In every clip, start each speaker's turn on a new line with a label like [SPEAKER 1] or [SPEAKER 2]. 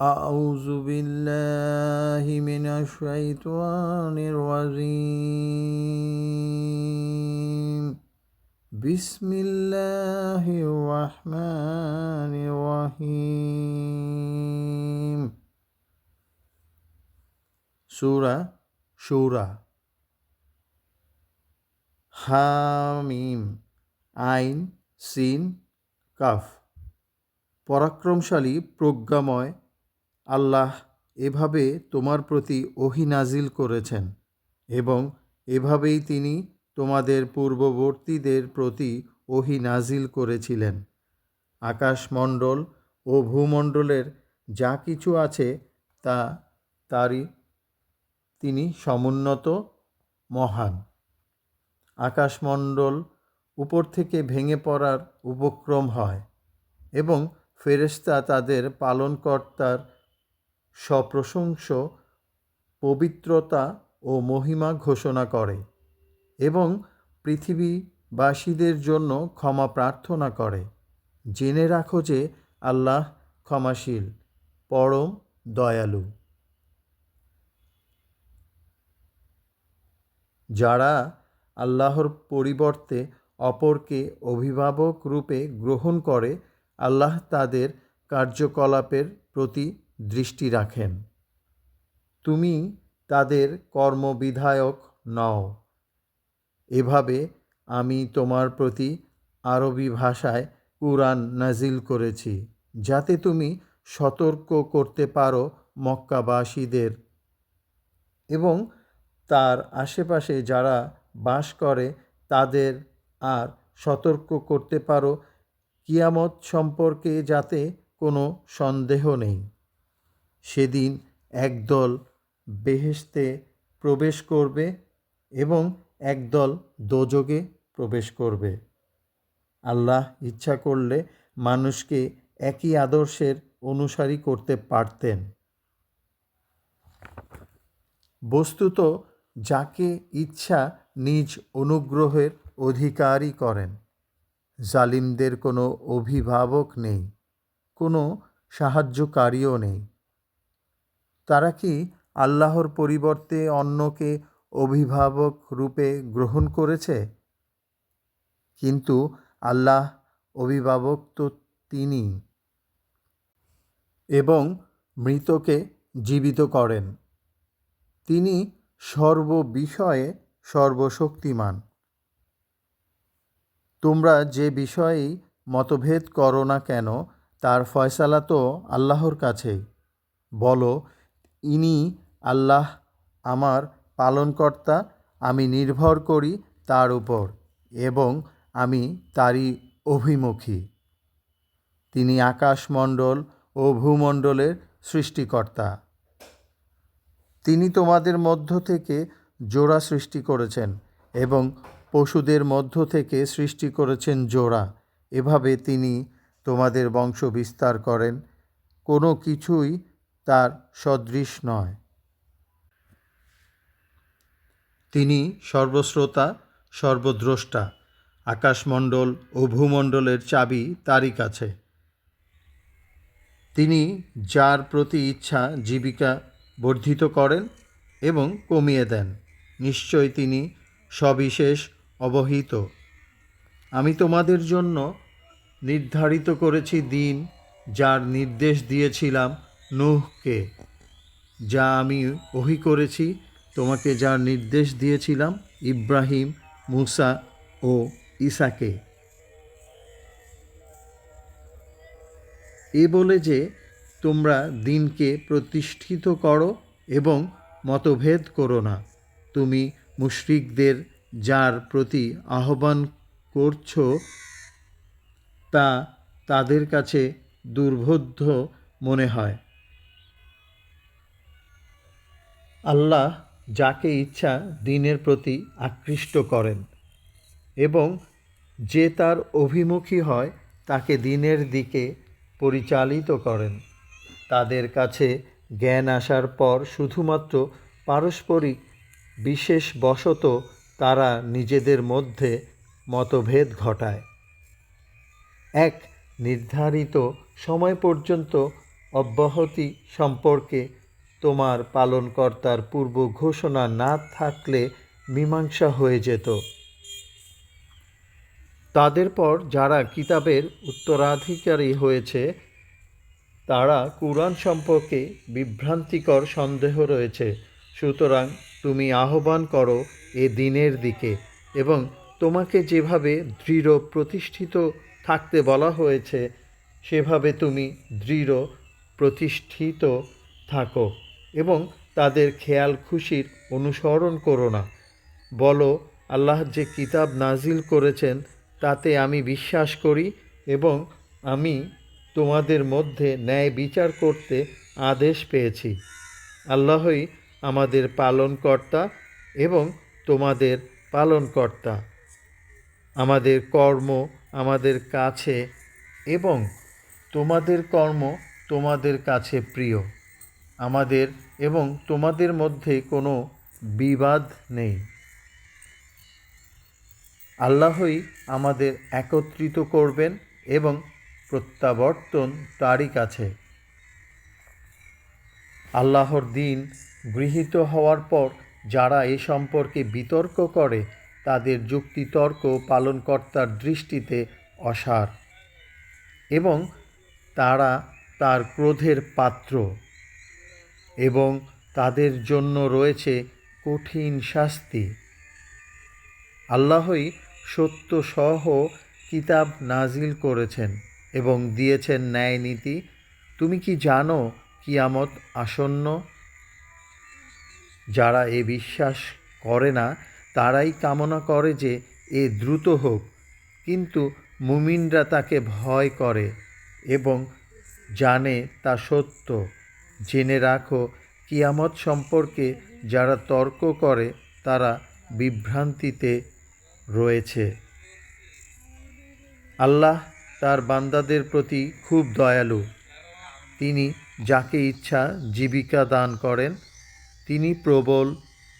[SPEAKER 1] أعوذ بالله من الشيطان الرجيم بسم الله الرحمن الرحيم سورة شورى হামিম আইন scene calf পরাক্রমশালী প্রজ্ঞাময় আল্লাহ এভাবে তোমার প্রতি ওহি নাজিল করেছেন এবং এভাবেই তিনি তোমাদের পূর্ববর্তীদের প্রতি ওহি নাজিল করেছিলেন। আকাশমণ্ডল ও ভূমণ্ডলের যা কিছু আছে তা তারই তিনি সমুন্নত, মহান। আকাশমণ্ডল উপর থেকে ভেঙে পড়ার উপক্রম হয় এবং ফেরেশতা তাদের পালনকর্তার সপ্রশংস পবিত্রতা ও মহিমা ঘোষণা করে এবং পৃথিবীবাসীদের জন্য ক্ষমা প্রার্থনা করে। জেনে রাখো যে আল্লাহ ক্ষমাশীল, পরম দয়ালু। যারা আল্লাহর পরিবর্তে অপরকে অভিভাবক রূপে গ্রহণ করে, আল্লাহ তাদের কার্যকলাপের প্রতি দৃষ্টি রাখেন। তুমি তাদের কর্মবিধায়ক নও। এভাবে আমি তোমার প্রতি আরবি ভাষায় কুরআন নাজিল করেছি, যাতে তুমি সতর্ক করতে পারো মক্কাবাসীদের। এবং তার আশেপাশে যারা বাস করে, তাদের আর সতর্ক করতে পারো কিয়ামত সম্পর্কে যাতে কোনো সন্দেহ নেই। সেদিন একদল বেহেশতে প্রবেশ করবে এবং একদল দোজগে প্রবেশ করবে। আল্লাহ ইচ্ছা করলে মানুষকে একই আদর্শের অনুসারী করতে পারতেন। বস্তুত যাকে ইচ্ছা নিজ অনুগ্রহের অধিকারী করেন, জালিমদের কোনো অভিভাবক নেই, কোনো সাহায্যকারীও নেই। তারা কি আল্লাহর পরিবর্তে অন্যকে অভিভাবক রূপে গ্রহণ করেছে? কিন্তু আল্লাহ অভিভাবক তো তিনি। এবং মৃতকে জীবিত করেন। তিনি সর্ববিষয়ে সর্বশক্তিমান। তোমরা যে বিষয়েই মতভেদ করো না কেন, তার ফয়সালা তো আল্লাহর কাছেই। বলো ইনি আল্লাহ আমার পালনকর্তা, আমি নির্ভর করি তার উপর এবং আমি তারই অভিমুখী। তিনি আকাশমণ্ডল ও ভূমণ্ডলের সৃষ্টিকর্তা। তিনি তোমাদের মধ্য থেকে জোড়া সৃষ্টি করেছেন এবং পশুদের মধ্য থেকে সৃষ্টি করেছেন জোড়া। এভাবে তিনি তোমাদের বংশ বিস্তার করেন। কোনো কিছুই তার সদৃশ নয়। তিনি সর্বশ্রোতা, সর্বদ্রষ্টা, আকাশমণ্ডল ও ভূমণ্ডলের চাবি তারই কাছে। তিনি যার প্রতি ইচ্ছা জীবিকা বর্ধিত করেন এবং কমিয়ে দেন। নিশ্চয় তিনি সবিশেষ অবহিত। আমি তোমাদের জন্য নির্ধারিত করেছি দিন যার নির্দেশ দিয়েছিলাম নুহকে, যা আমি ওহি করেছি, তোমাকে যার নির্দেশ দিয়েছিলাম, ইব্রাহিম, মুসা ও ইসাকে এ বলে যে, তোমরা দিনকে প্রতিষ্ঠিত করো এবং মতভেদ করো না। তুমি মুশরিকদের যার প্রতি আহ্বান করছ, তা তাদের কাছে দুর্বোধ্য মনে হয়। আল্লাহ যাকে ইচ্ছা দিনের প্রতি আকৃষ্ট করেন এবং যে তার অভিমুখী হয় তাকে দিনের দিকে পরিচালিত করেন। তাদের কাছে জ্ঞান আসার পর শুধুমাত্র পারস্পরিক বিশেষ বশত তারা নিজেদের মধ্যে মতভেদ ঘটায়। এক, নির্ধারিত সময় পর্যন্ত অব্যাহতি সম্পর্কে তোমার পালনকর্তার পূর্ব ঘোষণা না থাকলে মীমাংসা হয়ে যেত। তাদের পর যারা কিতাবের উত্তরাধিকারী হয়েছে, তারা কুরআন সম্পর্কে বিভ্রান্তিকর সন্দেহ রয়েছে। সুতরাং তুমি আহ্বান করো এ দিনের দিকে এবং তোমাকে যেভাবে দৃঢ় প্রতিষ্ঠিত থাকতে বলা হয়েছে, সেভাবে তুমি দৃঢ় প্রতিষ্ঠিত থাকো। এবং তাদের খেয়াল খুশির অনুসরণ করো না। বলো, আল্লাহ যে কিতাব নাজিল করেছেন, তাতে আমি বিশ্বাস করি এবং আমি তোমাদের মধ্যে ন্যায় বিচার করতে আদেশ পেয়েছি। আল্লাহই আমাদের পালনকর্তা এবং তোমাদের পালনকর্তা। আমাদের কর্ম আমাদের কাছে এবং তোমাদের কর্ম তোমাদের কাছে প্রিয়। আমাদের এবং তোমাদের মধ্যে কোনো বিবাদ নেই। আল্লাহই আমাদের একত্রিত করবেন এবং প্রত্যাবর্তন তারই কাছে। আল্লাহর দিন গৃহীত হওয়ার পর যারা এ সম্পর্কে বিতর্ক করে, তাদের যুক্তিতর্ক পালনকর্তার দৃষ্টিতে অসার এবং তারা তার ক্রোধের পাত্র। এবং তাদের জন্য রয়েছে কঠিন শাস্তি। আল্লাহই সত্য সহ কিতাব নাজিল করেছেন এবং দিয়েছেন ন্যায় নীতি। তুমি কি জানো কিয়ামত আসন্ন? যারা এ বিশ্বাস করে না, তারাই কামনা করে যে এ দ্রুত হোক। কিন্তু মুমিনরা তাকে ভয় করে এবং জানে তা সত্য। জেনে রাখো, কিয়ামত সম্পর্কে যারা তর্ক করে, তারা বিভ্রান্তিতে রয়েছে। আল্লাহ তার বান্দাদের প্রতি খুব দয়ালু। তিনি যাকে ইচ্ছা জীবিকা দান করেন, তিনি প্রবল,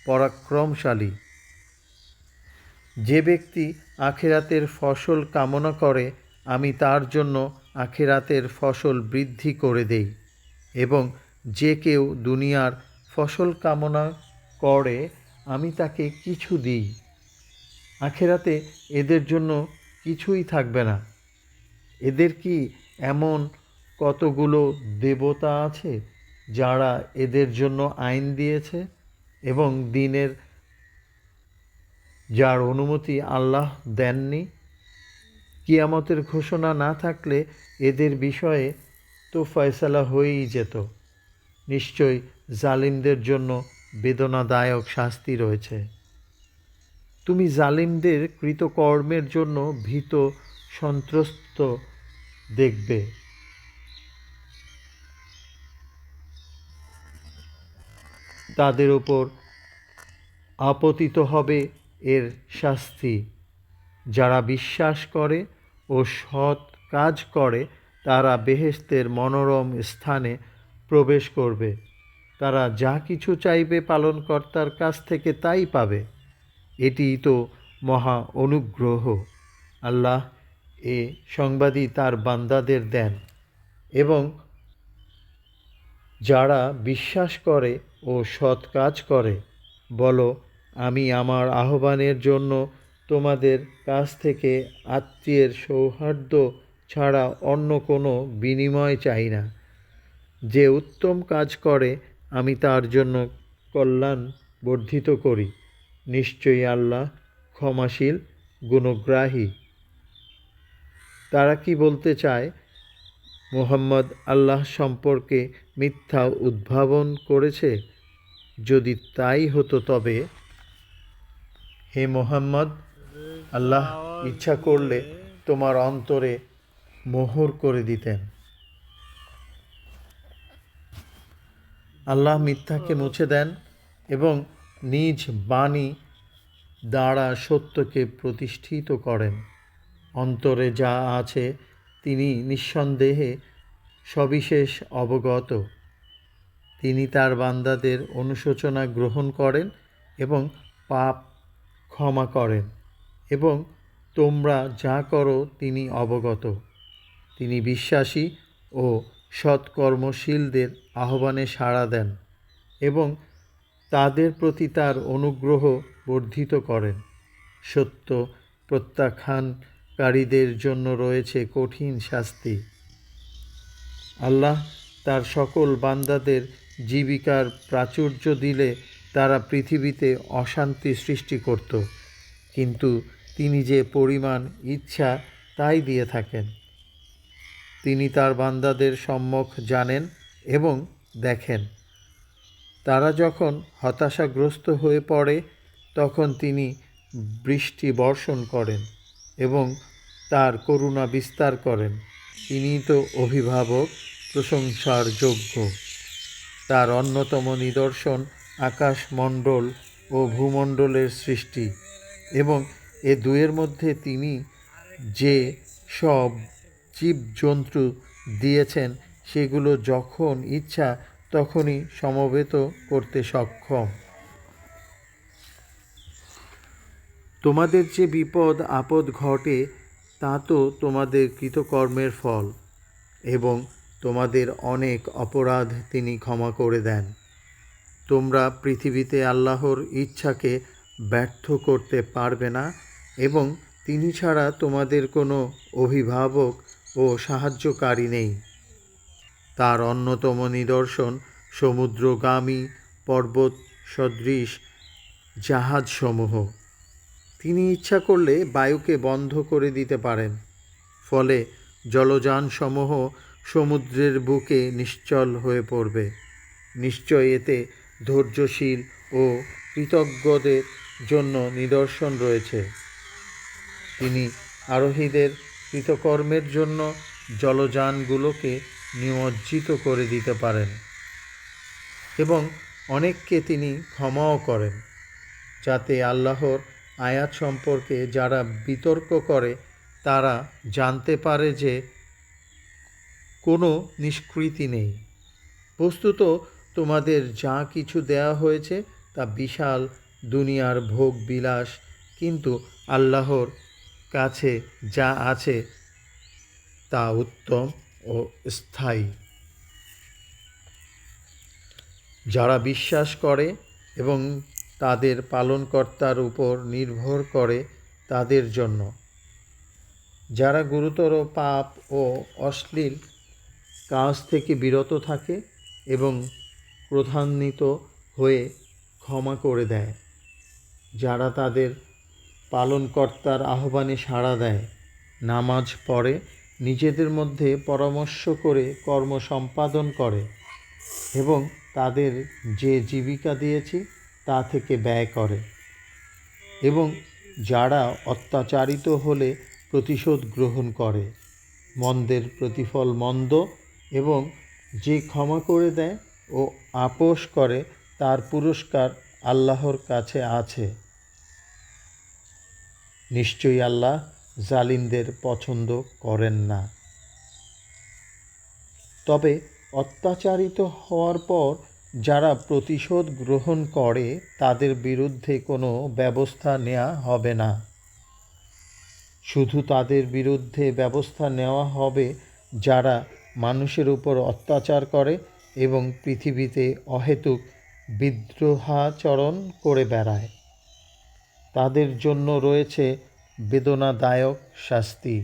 [SPEAKER 1] পরাক্রমশালী। যে ব্যক্তি আখেরাতের ফসল কামনা করে, আমি তার জন্য আখেরাতের ফসল বৃদ্ধি করে দেই এবং যে কেউ দুনিয়ার ফসল কামনা করে, আমি তাকে কিছু দিই। আখেরাতে এদের জন্য কিছুই থাকবে না। এদের কি এমন কতগুলো দেবতা আছে যারা এদের জন্য আইন দিয়েছে এবং দিনের, যার অনুমতি আল্লাহ দেননি? কিয়ামতের ঘোষণা না থাকলে এদের বিষয়ে তো ফয়সালা হয়েই যেত। নিশ্চয়ই জালিমদের জন্য বেদনাদায়ক শাস্তি রয়েছে। তুমি জালিমদের কৃতকর্মের জন্য ভীত, সন্ত্রস্ত দেখবে। তাদের ওপর আপতিত হবে এর শাস্তি। যারা বিশ্বাস করে ও সৎ কাজ করে, তারা বেহেস্তের মনোরম স্থানে প্রবেশ করবে। তারা যা কিছু চাইবে পালনকর্তার কাছ থেকে তাই পাবে। এটিই তো মহা অনুগ্রহ। আল্লাহ এ সংবাদই তার বান্দাদের দেন এবং যারা বিশ্বাস করে ও সৎ কাজ করে, বলো, আমি আমার আহ্বানের জন্য তোমাদের কাছ থেকে আত্মীয়ের সৌহার্দ্য ছাড়া অন্য কোনো বিনিময় চাই না। যে উত্তম কাজ করে, আমি তার জন্য কল্যাণ বর্ধিত করি। নিশ্চয়ই আল্লাহ ক্ষমাশীল, গুণগ্রাহী। তারা কি বলতে চায়? মোহাম্মদ আল্লাহ সম্পর্কে মিথ্যা উদ্ভাবন করেছে? যদি তাই হতো তবে? হে মোহাম্মদ, আল্লাহ ইচ্ছা করলে তোমার অন্তরে মোহর করে দিতেন। আল্লাহ মিথ্যাকে মুছে দেন এবং নিজ বাণী দ্বারা সত্যকে প্রতিষ্ঠিত করেন। অন্তরে যা আছে, তিনি নিঃসন্দেহে সবিশেষ অবগত। তিনি তার বান্দাদের অনুশোচনা গ্রহণ করেন এবং পাপ ক্ষমা করেন এবং তোমরা যা করো, তিনি অবগত। তিনি বিশ্বাসী ও সৎকর্মশীলদের আহ্বানে সাড়া দেন এবং তাদের প্রতি তার অনুগ্রহ বর্ধিত করেন। সত্য প্রত্যাখ্যানকারীদের জন্য রয়েছে কঠিন শাস্তি। আল্লাহ তার সকল বান্দাদের জীবিকার প্রাচুর্য দিলে তারা পৃথিবীতে অশান্তি সৃষ্টি করত, কিন্তু তিনি যে পরিমাণ ইচ্ছা তাই দিয়ে থাকেন। তিনি তার বান্দাদের সম্মুখ জানেন এবং দেখেন। তারা যখন হতাশাগ্রস্ত হয়ে পড়ে, তখন তিনি বৃষ্টি বর্ষণ করেন এবং তার করুণা বিস্তার করেন। তিনি তো অভিভাবক, প্রশংসার যোগ্য। তার অন্যতম নিদর্শন আকাশমণ্ডল ও ভূমণ্ডলের সৃষ্টি এবং এ দুয়ের মধ্যে তিনি যে সব জীবজন্তু দিয়েছেন, সেগুলো যখন ইচ্ছা তখনই সমবেত করতে সক্ষম। তোমাদের যে বিপদ, আপদ ঘটে, তা তো তোমাদের কৃতকর্মের ফল, এবং তোমাদের অনেক অপরাধ তিনি ক্ষমা করে দেন। তোমরা পৃথিবীতে আল্লাহর ইচ্ছাকে ব্যর্থ করতে পারবে না, এবং তিনি ছাড়া তোমাদের কোনো অভিভাবক ও সাহায্যকারী নেই। তার অন্যতম নিদর্শন সমুদ্রগামী পর্বত সদৃশ জাহাজসমূহ। তিনি ইচ্ছা করলে বায়ুকে বন্ধ করে দিতে পারেন, ফলে জলযানসমূহ সমুদ্রের বুকে নিশ্চল হয়ে পড়বে। নিশ্চয় এতে ধৈর্যশীল ও কৃতজ্ঞদের জন্য নিদর্শন রয়েছে। তিনি আরোহীদের কৃতকর্মের জন্য জলযানগুলোকে নিমজ্জিত করে দিতে পারেন এবং অনেককে তিনি ক্ষমাও করেন, যাতে আল্লাহর আয়াত সম্পর্কে যারা বিতর্ক করে, তারা জানতে পারে যে কোনো নিষ্কৃতি নেই। বস্তুত তোমাদের যা কিছু দেয়া হয়েছে তা বিশাল দুনিয়ার ভোগ বিলাস কিন্তু আল্লাহর কাছে যা আছে তা উত্তম ও স্থায়ী। যারা বিশ্বাস করে এবং তাদের পালনকর্তার উপর নির্ভর করে তাদের জন্য। যারা গুরুতর পাপ ও অশ্লীল কাজ থেকে বিরত থাকে এবং প্রধান্বিত হয়ে ক্ষমা করে দেয়, যারা তাদের পালনকর্তার আহ্বানে সাড়া দেয়। নামাজ পড়ে, নিজেদের মধ্যে পরামর্শ করে কর্ম সম্পাদন করে এবং তাদের যে জীবিকা দিয়েছি তা থেকে ব্যয় করে এবং যারা অত্যাচারিত হলে প্রতিশোধ গ্রহণ করে। মন্দের প্রতিফল মন্দ এবং যে ক্ষমা করে দেয় ও আপোষ করে তার পুরস্কার আল্লাহর কাছে আছে। নিশ্চয়ই আল্লাহ জালিমদের পছন্দ করেন না। তবে অত্যাচারিত হওয়ার পর যারা প্রতিশোধ গ্রহণ করে, তাদের বিরুদ্ধে কোনো ব্যবস্থা নেওয়া হবে না। শুধু তাদের বিরুদ্ধে ব্যবস্থা নেওয়া হবে যারা মানুষের উপর অত্যাচার করে এবং পৃথিবীতে অহেতুক বিদ্রোহাচরণ করে বেড়ায়। তাদের জন্য রয়েছে বেদনাদায়ক শাস্তি।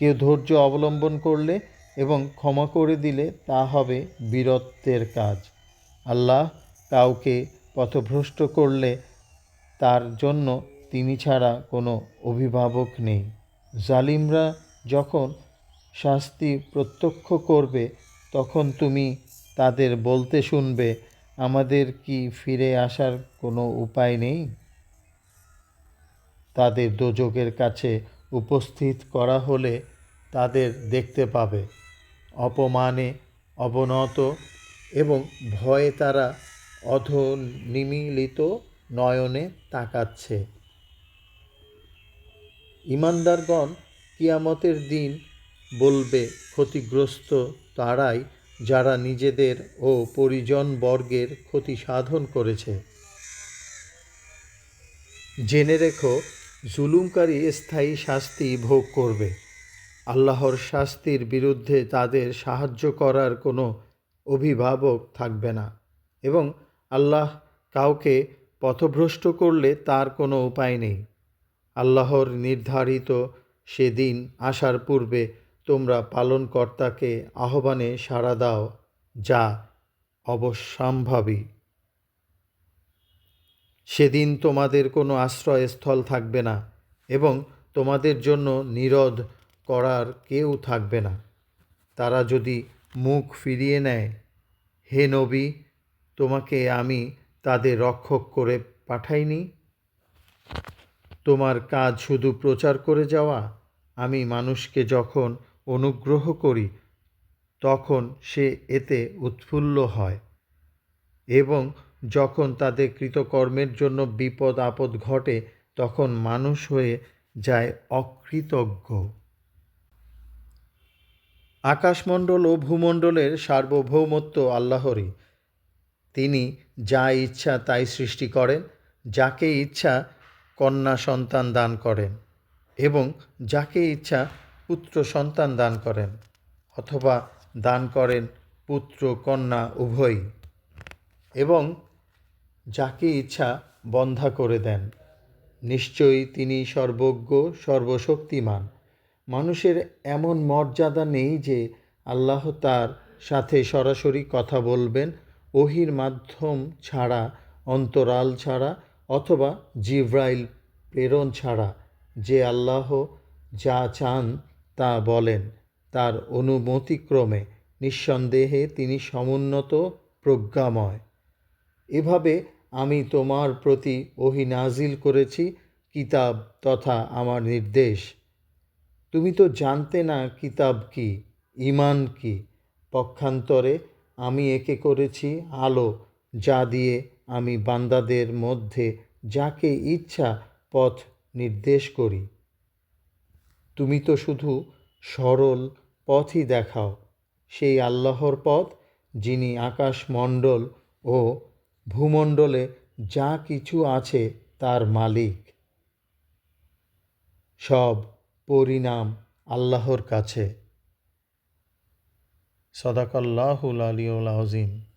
[SPEAKER 1] কেউ ধৈর্য অবলম্বন করলে এবং ক্ষমা করে দিলে তা হবে বীরত্বের কাজ। আল্লাহ কাউকে পথভ্রষ্ট করলে তার জন্য তিনি ছাড়া কোনো অভিভাবক নেই। জালিমরা যখন শাস্তি প্রত্যক্ষ করবে, তখন তুমি তাদের বলতে শুনবে আমাদের কি ফিরে আসার কোনো উপায় নেই? তাদের দোজকের কাছে উপস্থিত করা হলে তাদের দেখতে পাবে। অপমানে অবনত এবং ভয়ে তারা অধ নিমিলিত নয়নে তাকাচ্ছে। ইমানদারগণ কিয়ামতের দিন বলবে, ক্ষতিগ্রস্ত তারাই যারা নিজেদের ও পরিজন বর্গের ক্ষতি সাধন করেছে। জেনে রেখো, জুলুমকারী স্থায়ী শাস্তি ভোগ করবে। আল্লাহর শাস্তির বিরুদ্ধে তাদের সাহায্য করার কোনো অভিভাবক থাকবে না এবং আল্লাহ কাউকে পথভ্রষ্ট করলে তার কোনো উপায় নেই। আল্লাহর নির্ধারিত সেদিন আসার পূর্বে তোমরা পালনকর্তাকে আহ্বানে সাড়া দাও, যা অবশ্যম্ভাবী। সেদিন তোমাদের কোনো আশ্রয়স্থল থাকবে না এবং তোমাদের জন্য নিরোধ করার কেউ থাকবে না। তারা যদি মুখ ফিরিয়ে নেয়, হে নবী, তোমাকে আমি তাদের রক্ষক করে পাঠাইনি? তোমার কাজ শুধু প্রচার করে যাওয়া? আমি মানুষকে যখন অনুগ্রহ করি, তখন সে এতে উৎফুল্ল হয় এবং যখন তাদের কৃতকর্মের জন্য বিপদ আপদ ঘটে, তখন মানুষ হয়ে যায় অকৃতজ্ঞ। আকাশমণ্ডল ও ভূমণ্ডলের সার্বভৌমত্ব আল্লাহরই। তিনি যা ইচ্ছা তাই সৃষ্টি করেন, যাকে ইচ্ছা কন্যা সন্তান দান করেন এবং যাকে ইচ্ছা পুত্র সন্তান দান করেন, অথবা দান করেন পুত্র, কন্যা, উভয়ই, এবং যাকে ইচ্ছা বন্ধা করে দেন। নিশ্চয়ই তিনি সর্বজ্ঞ, সর্বশক্তিমান। মানুষের এমন মর্যাদা নেই যে আল্লাহ তার সাথে সরাসরি কথা বলবেন, ওহির মাধ্যম ছাড়া, অন্তরাল ছাড়া, অথবা জিব্রাইল প্রেরণ ছাড়া, যে আল্লাহ যা চান তা বলেন, তার অনুমতিক্রমে নিঃসন্দেহে তিনি সমুন্নত প্রজ্ঞাময়। এভাবে আমি তোমার প্রতি ওহি নাজিল করেছি কিতাব তথা আমার নির্দেশ। তুমি তো জানতে না কিতাব কি ইমান কি। পক্ষান্তরে আমি একে করেছি আলো, যা দিয়ে আমি বান্দাদের মধ্যে যাকে ইচ্ছা পথ নির্দেশ করি। তুমি তো শুধু সরল পথই দেখাও। সেই আল্লাহর পথ, যিনি আকাশমণ্ডল ও ভূমণ্ডলে যা কিছু আছে তার মালিক। সব পরিণাম আল্লাহর কাছে। সদাকাল্লাহুল আলিউল আজিম